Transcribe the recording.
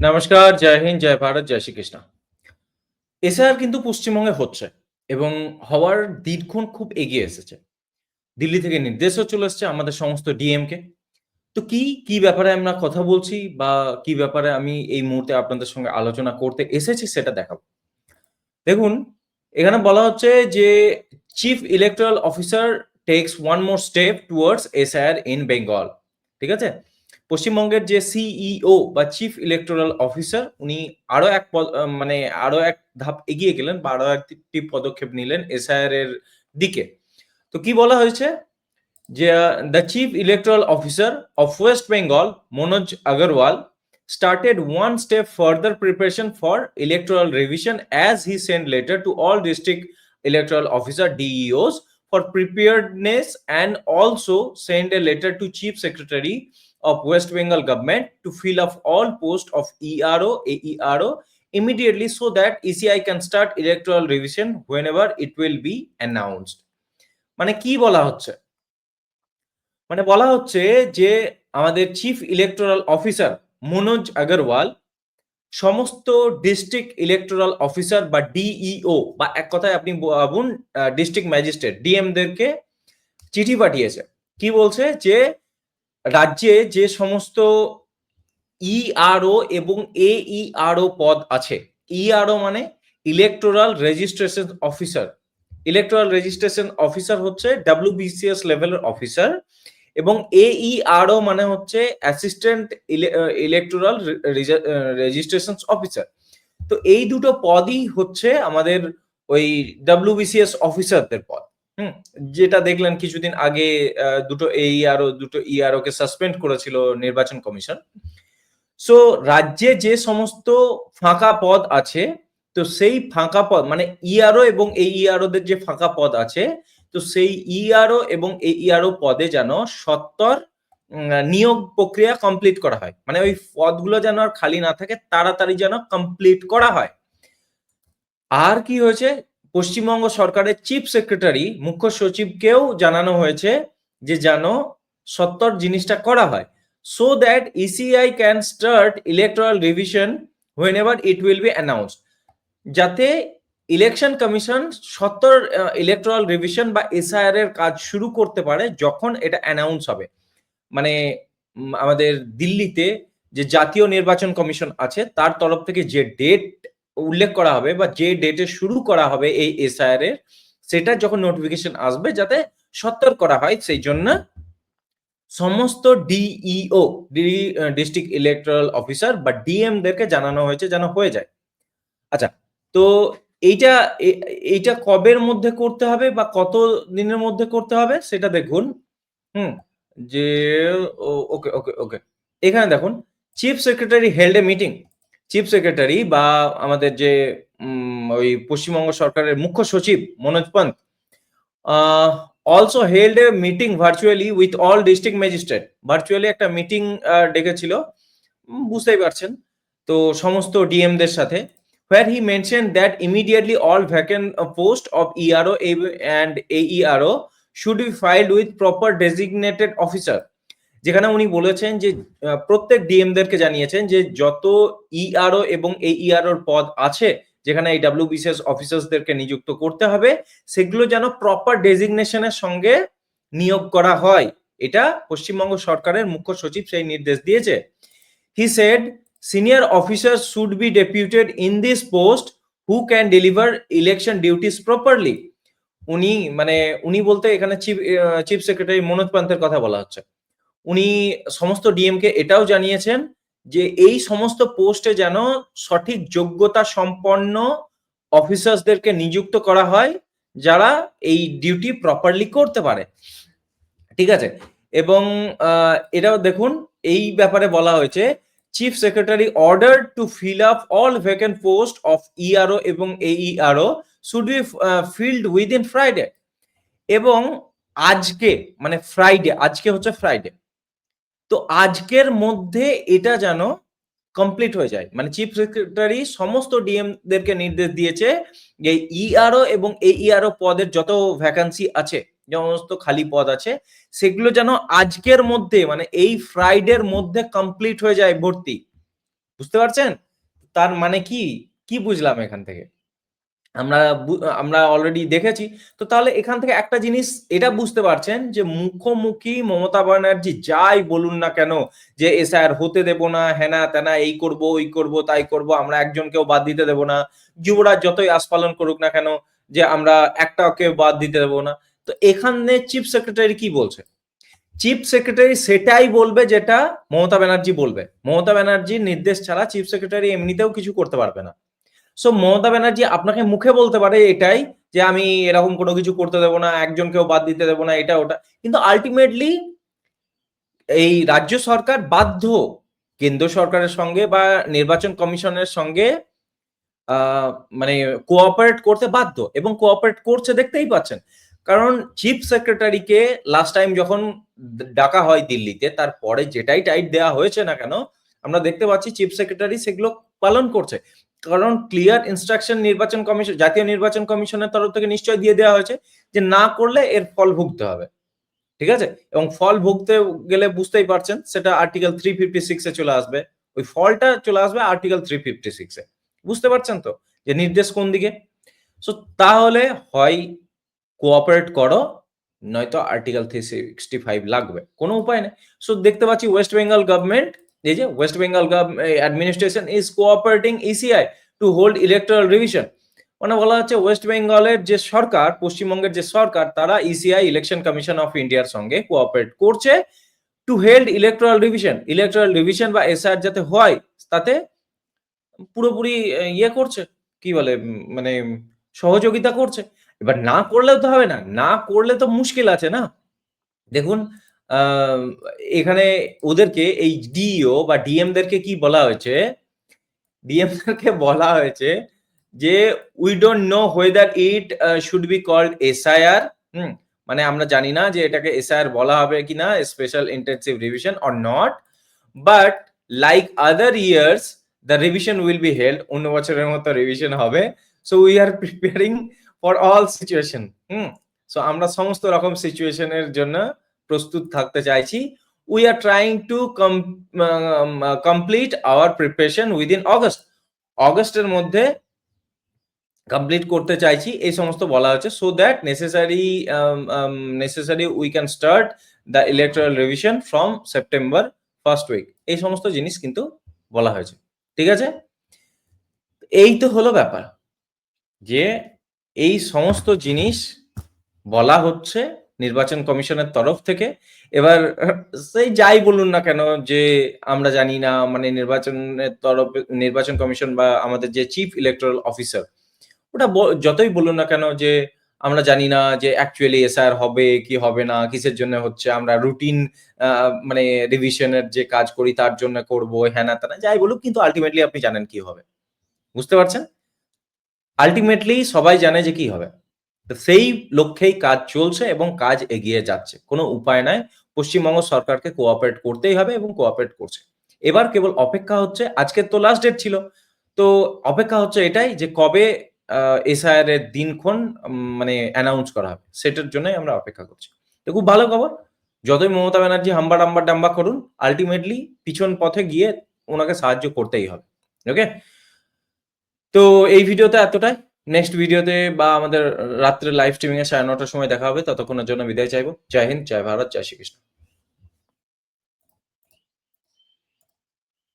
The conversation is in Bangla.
নমস্কার, জয় হিন্দ, জয় ভারত, জয় শ্রীকৃষ্ণ। এসআইআর কিন্তু পশ্চিমবঙ্গে হচ্ছে এবং হওয়ার দিনক্ষণ খুব এগিয়ে এসেছে। দিল্লি থেকে নির্দেশও চলে এসছে আমাদের সমস্ত ডিএমকে। তো কি, কি ব্যাপারে আমরা কথা বলছি বা কি ব্যাপারে আমি এই মুহূর্তে আপনাদের সঙ্গে আলোচনা করতে এসেছি সেটা দেখাবো। দেখুন, এখানে বলা হচ্ছে যে chief electoral officer takes one more step towards SIR in Bengal. ঠিক আছে? পশ্চিমবঙ্গের যে সিইও বা চিফ ইলেকট্রাল অফিসার উনি আরও এক মানে আরও এক ধাপ এগিয়ে গেলেন বা আরও একটি পদক্ষেপ নিলেন এসআইআর এর দিকে। তো কি বলা হয়েছে? যে the chief electoral officer of West Bengal Manoj Agarwal started one step further preparation for electoral revision as he send letter to all district electoral officer DEOs for preparedness and also send a letter to chief secretary of West Bengal government to fill up all posts of ERO, AERO immediately so that ECI can start electoral revision whenever it will be announced. মানে কি বলা হচ্ছে? মানে বলা হচ্ছে যে আমাদের chief electoral officer Manoj Agarwal সমস্ত ডিস্ট্রিক্ট ইলেকটোরাল অফিসার বা ডিইও বা এক কথায় আপনি ডিস্ট্রিক্ট ম্যাজিস্ট্রেট ডিএমদেরকে চিঠি পাঠিয়েছে কি বলছে যে রাজ্যে যে সমস্ত ইআরও এবং এইআরও পদ আছে। ইআরও মানে electoral registration officer electoral registration officer হচ্ছে ডাব্লিউবিসিএস লেভেলের অফিসার এবং এইআরও মানে হচ্ছে অ্যাসিস্ট্যান্ট ইলেকটোরাল রেজিস্ট্রেশন অফিসার তো এই দুটো পদই হচ্ছে আমাদের ওই ডাব্লিউবিসিএস অফিসারদের পদ। হুম, যেটা দেখলেন কিছুদিন আগে দুটো এইআরও দুটো ইআরও কে সাসপেন্ড করেছিল নির্বাচন কমিশন। সো রাজ্যে যে সমস্ত ফাঁকা পদ আছে, তো সেই ফাঁকা পদ মানে ইআরও এবং এই ইআরওদের যে ফাঁকা পদ আছে, তো সেই ইআরও এবং এই ইআরও পদে যেন সত্তর নিয়োগ প্রক্রিয়া কমপ্লিট করা হয়। মানে ওই পদগুলো যেন আর খালি না থাকে, তাড়াতাড়ি যেন কমপ্লিট করা হয়। আর কি হয়েছে? পশ্চিমবঙ্গ সরকারের চিফ সেক্রেটারি মুখ্য সচিবকেও জানানো হয়েছে যে যেন সত্তর জিনিসটা করা হয়। So that ECI can start electoral revision whenever it will be announced যাতে ইলেকশন কমিশন সত্তর ইলেকট্রাল রিভিশন বা এসআইআর এর কাজ শুরু করতে পারে যখন এটা অ্যানাউন্স হবে। মানে আমাদের দিল্লিতে যে জাতীয় নির্বাচন কমিশন আছে, তার তরফ থেকে যে ডেট উল্লেখ করা হবে বা যে ডেটে শুরু করা হবে এই এসআইআর এর, সেটা যখন নোটিফিকেশন আসবে যাতে সত্তর করা হয়, সেই জন্য সমস্ত ডিইও ডিস্ট্রিক্ট ইলেকট্রাল অফিসার বা ডিএম দেরকে জানানো হয়েছে যেন হয়ে যায়। আচ্ছা তো এইটা এইটা কবের মধ্যে করতে হবে বা কত দিনের মধ্যে করতে হবে সেটা দেখুন। হুম, যে ওকে ওকে ওকে। এখানে দেখুন chief secretary held a meeting chief secretary বা আমাদের যে ওই পশ্চিমবঙ্গ সরকারের মুখ্য সচিব Manoj Pant also held a meeting virtually with all district magistrate virtually একটা মিটিং ডেকেছিল। বুঝতেই পারছেন। তো সমস্ত ডিএমদের সাথে। Where he mentioned that immediately all vacant post of ERO and AERO should be filed with proper designated officer যেখানে উনি বলেছেন যে প্রত্যেক ডিএমদেরকে জানিয়েছেন যে, যত ইআরও এবং এই এইআরওর পদ আছে, যেখানে এই ডাব্লিউবিসিএস অফিসার্সদেরকে নিযুক্ত করতে হবে, সেগুলো যেন প্রপার ডেজিগনেশনের সঙ্গে নিয়োগ করা হয়। এটা পশ্চিমবঙ্গ সরকারের মুখ্য সচিব সেই নির্দেশ দিয়েছে। He said senior officers should be deputed in this post who can deliver election duties properly উনি মানে উনি বলতে এখানে চিফ চিফ সেক্রেটারি মনোজ পান্তের কথা বলা হচ্ছে। উনি সমস্ত ডিএমকে এটাও জানিয়েছেন যে এই সমস্ত পোস্টে যেন সঠিক যোগ্যতা সম্পন্ন অফিসার্সদেরকে নিযুক্ত করা হয় যারা এই ডিউটি প্রপারলি করতে পারে। ঠিক আছে? এবং এটাও দেখুন, এই ব্যাপারে বলা হয়েছে chief secretary order to fill up all vacant post of ERO এবং AERO should be filled within Friday এবং আজকে মানে ফ্রাইডে আজকে হচ্ছে ফ্রাইডে তো আজকের মধ্যে এটা যেন কমপ্লিট হয়ে যায় মানে চিফ সেক্রেটারি সমস্ত ডিএম দেরকে নির্দেশ দিয়েছে যে ইআরও এবং এইআরও পদের যত ভ্যাকান্সি আছে, সমস্ত খালি পদ আছে, সেগুলো যেন আজকের মধ্যে মানে এই ফ্রাইডের মধ্যে কমপ্লিট হয়ে যায় ভর্তি বুঝতে পারছেন? তার মানে কি? কি বুঝলাম এখান থেকে? আমরা আমরা অলরেডি দেখেছি। তো তাহলে এখান থেকে একটা জিনিস এটা বুঝতে পারছেন যে মুখোমুখি মমতা ব্যানার্জি যাই বলুন না কেন যে এসআইআর হতে দেব না, হেনা-তেনা এই করব, ওই করব, তাই করব, আমরা একজনকেও বাদ দিতে দেব না। যুবরাজ যতই আস্ফালন করুক না কেন যে আমরা একটাকেও বাদ দিতে দেব না। তো এখানে চিফ সেক্রেটারি কি বলছে? চিফ সেক্রেটারি সেটাই বলবে যেটা মমতা ব্যানার্জি বলবে। মমতা ব্যানার্জির নির্দেশ ছাড়া চিফ সেক্রেটারি এমনিতেও কিছু করতে পারবে না। সো মমতা ব্যানার্জি আপনাকে মুখে বলতে পারে এটাই যে আমি এরকম কোনো কিছু করতে দেব না, একজনকেও বাদ দিতে দেব না, এটা ওটা। কিন্তু আল্টিমেটলি এই রাজ্য সরকার বাধ্য কেন্দ্র সরকারের সঙ্গে বা নির্বাচন কমিশনের সঙ্গে মানে কোঅপারেট করতে বাধ্য এবং কোঅপারেট করছে দেখতেই পাচ্ছেন। কারণ চিফ সেক্রেটারিকে লাস্ট টাইম যখন ডাকা হয় দিল্লিতে তারপরে যেটাই টাইট দেয়া হয়েছে না কেন, আমরা দেখতে পাচ্ছি চিফ সেক্রেটারি সেগুলো পালন করছে। কারণ ক্লিয়ার ইনস্ট্রাকশন নির্বাচন কমিশন জাতীয় নির্বাচন কমিশনের তরফ থেকে নিশ্চয়ই দিয়ে দেওয়া হয়েছে যে না করলে এর ফল ভুগতে হবে। ঠিক আছে? এবং ফল ভুগতে গেলে বুঝতেই পারছেন, সেটা আর্টিকেল 356 এ চলে আসবে। ওই ফলটা চলে আসবে আর্টিকেল 356 এ। বুঝতে পারছেন তো? যে নির্দেশ কোন দিকে? সো তাহলে হয় কোঅপারেট করো, নয়তো আর্টিকেল 365 লাগবে। কোনো উপায় নেই। সো দেখতে পাচ্ছি ওয়েস্ট বেঙ্গল গভর্নমেন্ট এই যে West Bengal administration is cooperating ECI to hold electoral revision. মানে বলা হচ্ছে ওয়েস্ট বেঙ্গলের যে সরকার, পশ্চিমবঙ্গের যে সরকার তারা ইসিআই ইলেকশন কমিশন অফ ইন্ডিয়ার সঙ্গে কোঅপারেট করছে to held electoral revision. Electoral revision বা এসআর যাতে হয় তাতে পুরোপুরি ইয়ে করছে। কি বলে মানে সহযোগিতা করছে। এবার না করলেও তো হবে না। না করলে তো মুশকিল আছে না? দেখুন এখানে ওদেরকে এই ডিইও বা ডিএম দেরকে কি বলা হয়েছে? ডিএম দেরকে বলা হয়েছে যে we don't know whether it should be called SIR hmm? মানে আমরা জানি না যে এটাকে এসআইআর বলা হবে কিনা special intensive revision or not. But like other years the revision will be held অন্য বছরের মতো রিভিশন হবে। So we are preparing for all situation hmm? So আমরা সমস্ত রকম সিচুয়েশনের জন্য প্রস্তুত থাকতে চাইছি। We are trying to com complete our preparation within August অগস্টের মধ্যে কমপ্লিট করতে চাইছি, এই সমস্ত বলা হয়েছে so that necessary necessary we can start the electoral revision from September first week. এই সমস্ত জিনিস কিন্তু বলা হয়েছে। ঠিক আছে? এই তো হলো ব্যাপার। যে এই সমস্ত জিনিস বলা হচ্ছে নির্বাচন কমিশনের তরফ থেকে। এবার সেই যাই বলুন না কেন যে আমরা জানি না মানে নির্বাচনের তরফে নির্বাচন কমিশন বা আমাদের যে চিফ ইলেকট্রাল অফিসার ওটা যতই বলুন না কেন যে আমরা জানি না যে অ্যাকচুয়ালি এসআইআর হবে কি হবে না, কিসের জন্য হচ্ছে আমরা রুটিন মানে রিভিশন এর যে কাজ করি তার জন্য করব হেনা-তেনা যাই বলুক কিন্তু আল্টিমেটলি আপনি জানেন কি হবে। বুঝতে পারছেন? আল্টিমেটলি সবাই জানে যে কি হবে। সেই লক্ষ্যেই কাজ চলছে এবং কাজ এগিয়ে যাচ্ছে। কোনো উপায় নাই। পশ্চিমবঙ্গ সরকারকে কোঅপারেট করতেই হবে এবং কোঅপারেট করছে। এবার কেবল অপেক্ষা হচ্ছে আজকের তো লাস্ট ডেট ছিল। তো অপেক্ষা হচ্ছে এটাই যে কবে এসআইআর এর দিনক্ষণ মানে অ্যানাউন্স করা হবে। সেটার জন্যই আমরা অপেক্ষা করছি। তো খুব ভালো খবর। যতই মমতা ব্যানার্জি হাম্বা-ডাম্বা ডাম্বা করুন, আল্টিমেটলি পিছন পথে গিয়ে ওনাকে সাহায্য করতেই হবে। ওকে? তো এই ভিডিওতে এতটাই। নেক্সট ভিডিওতে বা আমাদের রাত্রে লাইভ স্ট্রিমিং এ সাড়ে নটার সময় দেখা হবে। ততক্ষণের জন্য বিদায় চাইব। জয় হিন্দ, জয় ভারত, জয় শ্রীকৃষ্ণ।